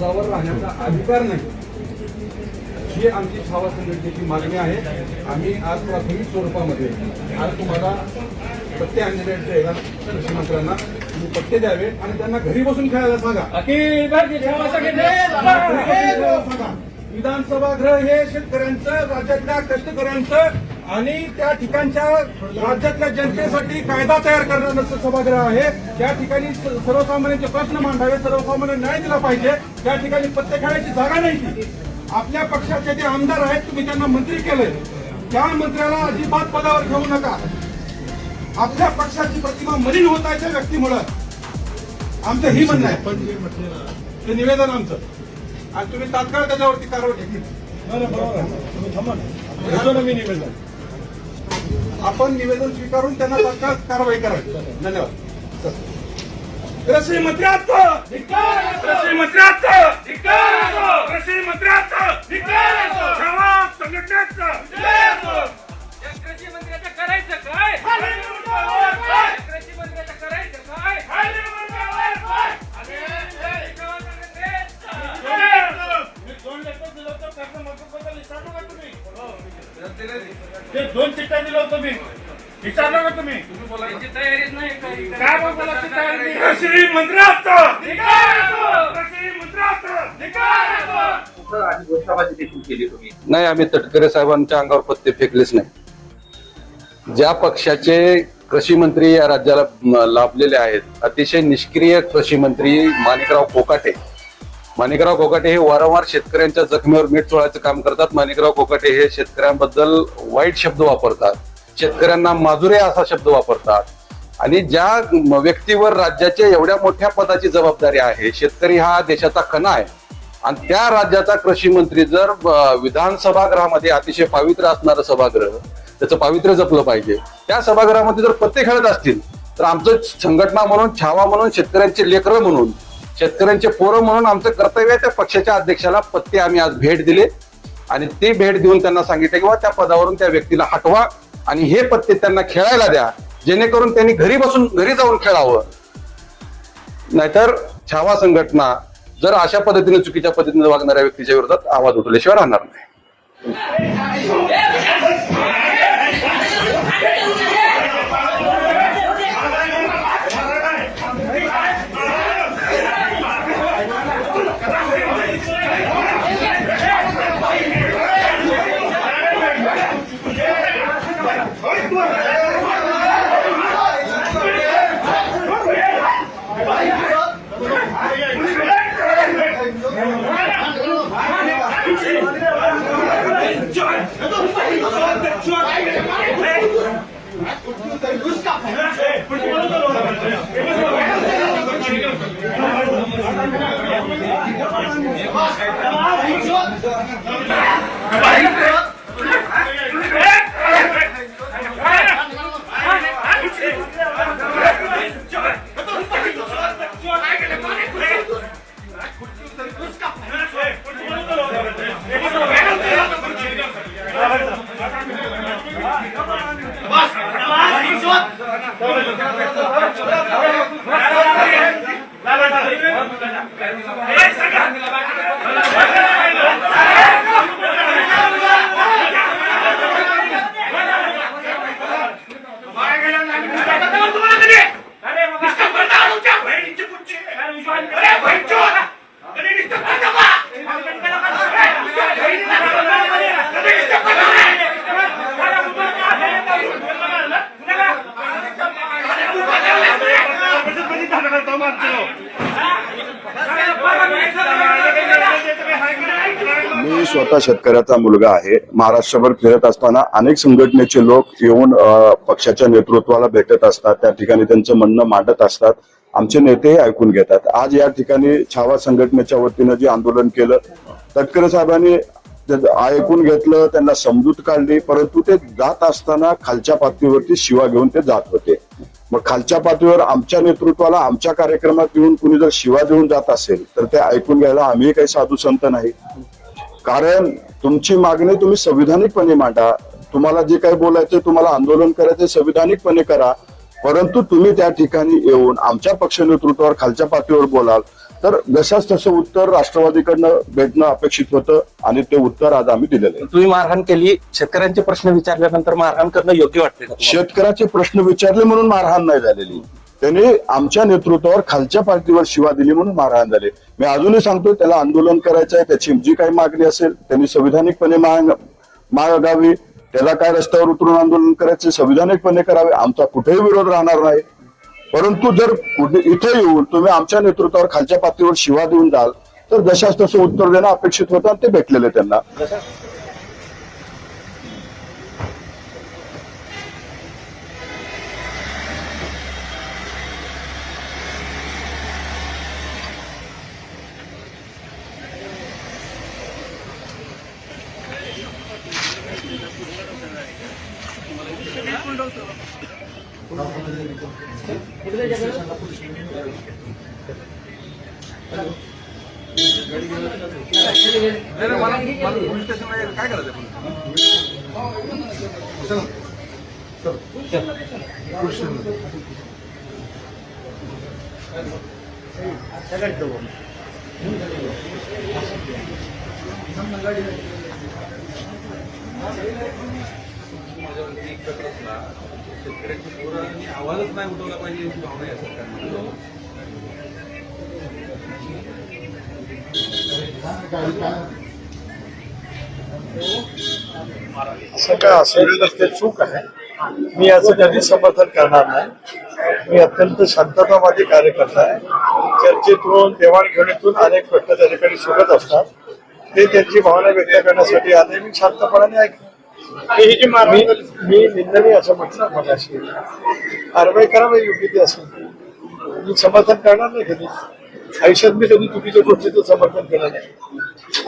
पदावर राहण्याचा अधिकार नाही. ही आमची छावा संघटनेची मागणी आहे. आम्ही आज प्राथमिक स्वरूपामध्ये आज तुम्हाला पत्ते आणलेले कृषी मंत्र्यांना तुम्ही पत्ते द्यावे आणि त्यांना घरी बसून खेळायला सांगा. विधानसभा गृह हे शेतकऱ्यांचं राज्यातल्या कष्टकऱ्यांचं आणि त्या ठिकाणच्या राज्यातल्या जनतेसाठी कायदा तयार करणारं सभागृह आहे. त्या ठिकाणी सर्वसामान्यांचे प्रश्न मांडावे सर्वसामान्य न्याय दिला पाहिजे. त्या ठिकाणी पत्ते खेळायची जागा नाही आपल्या पक्षाचे जे आमदार आहेत तुम्ही त्यांना मंत्री केलंय. त्या मंत्र्याला अजिबात पदावर ठेवू नका. आपल्या पक्षाची प्रतिमा मलिन होत आहे त्या व्यक्तीमुळं. आमचं ही म्हणणं आहे. ते निवेदन आमचं. आणि तुम्ही तात्काळ त्याच्यावरती कारवाई घेतली मी निवेदन. आपण निवेदन स्वीकारून त्यांना तात्काळ कारवाई करावी. धन्यवाद. कृषी मंत्र्याचं कृषी मंत्र्याचं कृषी मंत्र्याचं सेवा संघटनेचं कृषी मंत्र्याचं करायचं काय? कृषी मंत्र्याचं करायचं काय? ते दोन दिलं होतं मी विचारलं का तुम्ही? काय तयारी नाही? आम्ही तटकरे साहेबांच्या अंगावर पत्ते फेकलेच नाही. ज्या पक्षाचे कृषी मंत्री या राज्याला लाभलेले आहेत अतिशय निष्क्रिय कृषी मंत्री माणिकराव कोकाटे. माणिकराव कोकाटे हे वारंवार शेतकऱ्यांच्या जखमीवर मीठ चोळायचं काम करतात. माणिकराव कोकाटे हे शेतकऱ्यांबद्दल वाईट शब्द वापरतात. शेतकऱ्यांना माजुरे असा शब्द वापरतात. आणि ज्या व्यक्तीवर राज्याच्या एवढ्या मोठ्या पदाची जबाबदारी आहे शेतकरी हा देशाचा कणा आहे. आणि त्या राज्याचा कृषी मंत्री जर विधानसभागृहामध्ये विधान सभागृहामध्ये अतिशय पावित्र्य असणारं सभागृह त्याचं पावित्र्य जपलं पाहिजे. त्या सभागृहामध्ये जर पत्ते खेळत असतील तर आमचं संघटना म्हणून छावा म्हणून शेतकऱ्यांचे लेकरं म्हणून शेतकऱ्यांचे पोरं म्हणून आमचं कर्तव्य आहे त्या पक्षाच्या अध्यक्षाला पत्ते आम्ही आज भेट दिले. आणि ते भेट देऊन त्यांना सांगितले किंवा त्या पदावरून त्या व्यक्तीला हटवा आणि हे पत्ते त्यांना खेळायला द्या. जेणेकरून त्यांनी घरी बसून घरी जाऊन खेळावं. नाहीतर छावा संघटना जर अशा पद्धतीने चुकीच्या पद्धतीने वागणाऱ्या व्यक्तीच्या विरोधात आवाज उठवल्याशिवाय राहणार नाही. मी आता शेतकऱ्याचा मुलगा आहे? महाराष्ट्रभर फिरत असताना अनेक संघटनेचे लोक येऊन पक्षाच्या नेतृत्वाला भेटत असतात. त्या ठिकाणी त्यांचं म्हणणं मांडत असतात. आमचे नेतेही ऐकून घेतात. आज या ठिकाणी छावा संघटनेच्या वतीनं जे आंदोलन केलं तटकरे साहेबांनी ऐकून घेतलं त्यांना समजूत काढली परंतु ते जात असताना खालच्या पातळीवरती शिवा घेऊन ते जात होते. मग खालच्या पातळीवर आमच्या नेतृत्वाला आमच्या कार्यक्रमात येऊन कुणी जर शिवा देऊन जात असेल तर ते ऐकून घ्यायला आम्ही काही साधू संत नाही. कारण तुमची मागणी तुम्ही संविधानिकपणे मांडा. तुम्हाला जे काही बोलायचं तुम्हाला आंदोलन करायचं संविधानिकपणे करा. परंतु तुम्ही त्या ठिकाणी येऊन आमच्या पक्ष नेतृत्वावर खालच्या पातळीवर बोलाल. तर जशाच तसं उत्तर राष्ट्रवादीकडनं भेटणं अपेक्षित होतं आणि ते उत्तर आज आम्ही दिलेलं आहे. तुम्ही मारहाण केली. शेतकऱ्यांचे प्रश्न विचारल्यानंतर मारहाण करणं योग्य वाटते? शेतकऱ्याचे प्रश्न विचारले म्हणून मारहाण नाही झालेली. त्यांनी आमच्या नेतृत्वावर खालच्या पार्टीवर शिवा दिली म्हणून मारहाण झाले. मी अजूनही सांगतो त्याला आंदोलन करायचं आहे त्याची जी काही मागणी असेल त्यांनी संविधानिकपणे मागावी. त्याला काय रस्त्यावर उतरून आंदोलन करायचे संविधानिकपणे करावे. आमचा कुठेही विरोध राहणार नाही. परंतु जर कुठे इथे येऊन तुम्ही आमच्या नेतृत्वावर खालच्या पातळीवर शिवा देऊन जाल तर जशाच तसं उत्तर देणं अपेक्षित होतं आणि ते भेटलेले त्यांना. काय करायचं गाडी असं काय असेल तर ते चूक आहे. मी याचं कधी समर्थन करणार नाही. मी अत्यंत शांततावादी कार्यकर्ता आहे. चर्चेतून देवाणघेवाणीतून अनेक प्रश्न त्या ठिकाणी सुटत असतात. ते त्यांची भावना व्यक्त करण्यासाठी आले मी शांतपणाने मी निंदनीय असं म्हटलं मगाशी. कारवाई करावी योग्य ती असेल. मी समर्थन करणार नाही कधी. आयुष्यात मी कधी चुकीच्या गोष्टीचं समर्थन केलं नाही.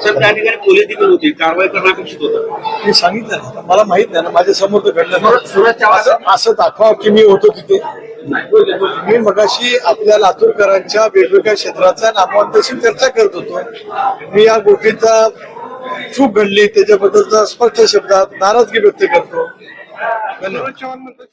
सर त्या ठिकाणी पोलीस देखील होती. कारवाई करणं अपेक्षित होतं. मी सांगितलं मला माहीत नाही ना माझ्यासमोर तर घडलं असं दाखवा की मी होतो तिथे. मी मगाशी आपल्या लातूरकरांच्या वेगवेगळ्या क्षेत्रातल्या नामांतशी चर्चा करत होतो. मी या गोष्टीचा चूक घडली त्याच्याबद्दलचा स्पष्ट शब्दात नाराजगी व्यक्त करतो. धन्यवाद.